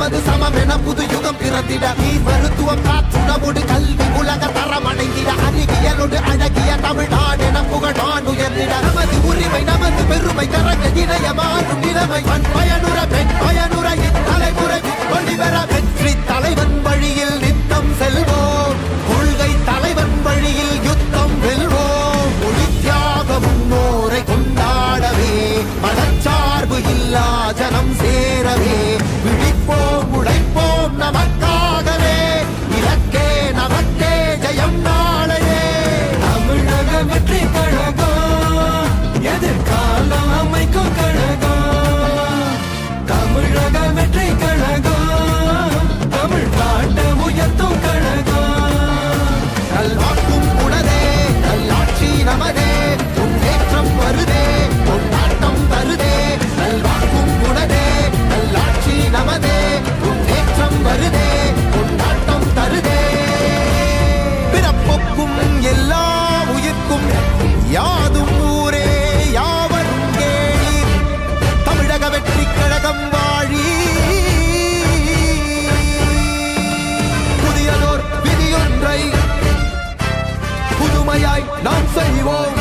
நமது சமமென புது யுகம் பிறந்திட. நீ மருத்துவம் காற்றுணவோடு கல்வி உலக தரம் அடைந்திட அறிவியலோடு அழகிய தமிழ்நாடு என புகழான் உயர்ந்திட. நமது உரிமை நமது பெருமை கரங்க இணைய மாறும் நிலைமை. பண் பயனுற பெண் பயனுற இத்தலைமுறை ஒளிவர வெற்றி தலைவன் வழியில் நித்தம் செல்வோம். கொள்கை தலைவன் வழியில் யுத்தம் வெல்வோம். மொழி தியாக முன்னோரை கொண்டாடவே. மனச்சார்பு இல்லா ஜனம் சேரவே. எல்லா உயிர்க்கும் யாதும் ஊரே யாவரும் கேளீர். தமிழக வெற்றி கழகம் வாழி புதியதோர் விதியொன்றை புதுமையாய் நாம் செய்வோம்.